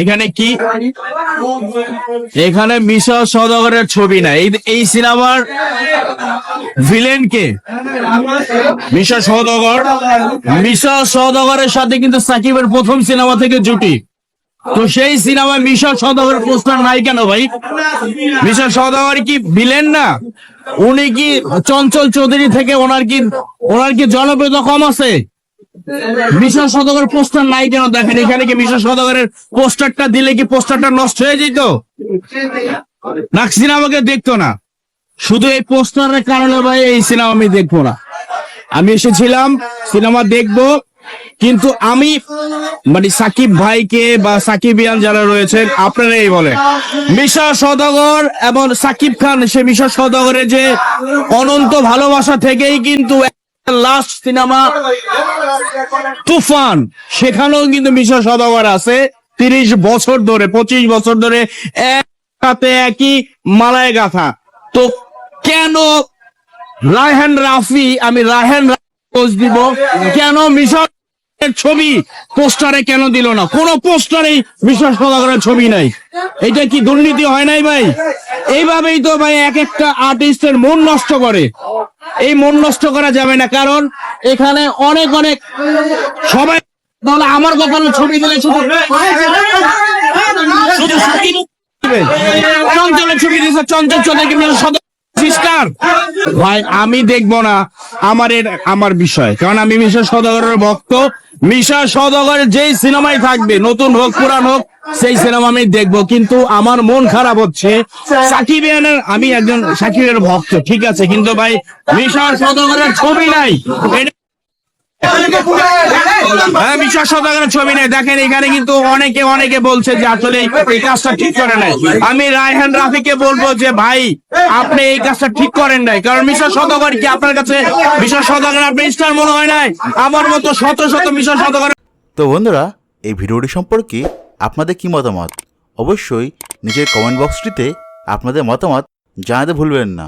এখানে কি? এখানে মিশা সদাগরের ছবি না। এই সিনেমার ভিলেন কে? মিশা সদাগর মিশা সদাগরের সাথে কিন্তু সাকিবের প্রথম সিনেমা থেকে জুটি। তো সেই সিনেমায় মিশা সদাগরের পোস্টার নাই কেন ভাই? মিশা সদাগর কি ভিলেন না? উনি কি চঞ্চল চৌধুরী থেকে ওনার কি ওনার কি জনপ্রিয়তা কম আছে? মিশা সদাগরের পোস্টার নাই কেন দেখেন, এখানে কি মিশা সদাগরের পোস্টারটা দিলে কি পোস্টারটা নষ্ট হয়ে যেত? না সিনেমাকে দেখতো না। শুধু এই পোস্টারের কারণে ভাই এই সিনেমা আমি দেখব না। আমি এসেছিলাম সিনেমা দেখব, কিন্তু আমি মানে সাকিব ভাইকে বা সাকিবিয়ান যারা রয়েছেন, আপনারাই বলে মিশা সদাগর এবং সাকিব খান, সে মিশা সদাগরের যে অনন্ত ভালোবাসা থেকেই কিন্তু লাস্ট সিনেমা তুফান। সেখানেও কিন্তু মিশা সদাগর আছে। তিরিশ বছর ধরে, পঁচিশ বছর ধরে এক সাথে একই মালায় গাথা। তো কেন রায়হান রাফি, আমি রায়হান পোস্ট দিব? কেন মিশর ছবি পোস্টারে কেন দিল না? কোন পোস্টারে মিশর সদাগরের ছবি নাই। এটা কি দুর্নীতি হয় নাই ভাই? এইভাবেই তো ভাই এক একটা আর্টিস্টের মন নষ্ট করে। এই মন নষ্ট করা যাবে না, কারণ এখানে অনেক অনেক সবাই তাহলে আমার কথা হলো ছবি দিলে। চঞ্চলের ছবি দিয়েছে, চঞ্চল চৌধুরী সদস্য ভাই, আমি দেখব না আমার আমার বিষয়। কারণ আমি মিশা সদাগরের ভক্ত। মিশা সদাগরের যেই সিনেমায় থাকবে, নতুন হোক পুরান হোক, সেই সিনেমা আমি দেখব। কিন্তু আমার মন খারাপ হচ্ছে। সাকিবিয়ানের আমি একজন সাকিবের ভক্ত, ঠিক আছে? কিন্তু ভাই মিশা সদাগরের ছবি নাই। হ্যাঁ বিশ্বাস সদাগরের ছবি নেই। দেখেন, এখানে কিন্তু অনেকে অনেকে বলছে যে আসলে এই কাজটা ঠিক করে নাই। আমি রায়হান রাফিকে বলব যে, ভাই, আপনি এই কাজটা ঠিক করেন নাই। কারণ মিশা সদাগর কি আপনার কাছে মিশা সদাগর আপনি স্টার মনে হয় নাই? আমার মতো শত শত মিশা সদাগর তো বন্ধুরা, এই ভিডিওটি সম্পর্কে আপনাদের কি মতামত? অবশ্যই নিজের কমেন্ট বক্সটিতে আপনাদের মতামত জানাতে ভুলবেন না।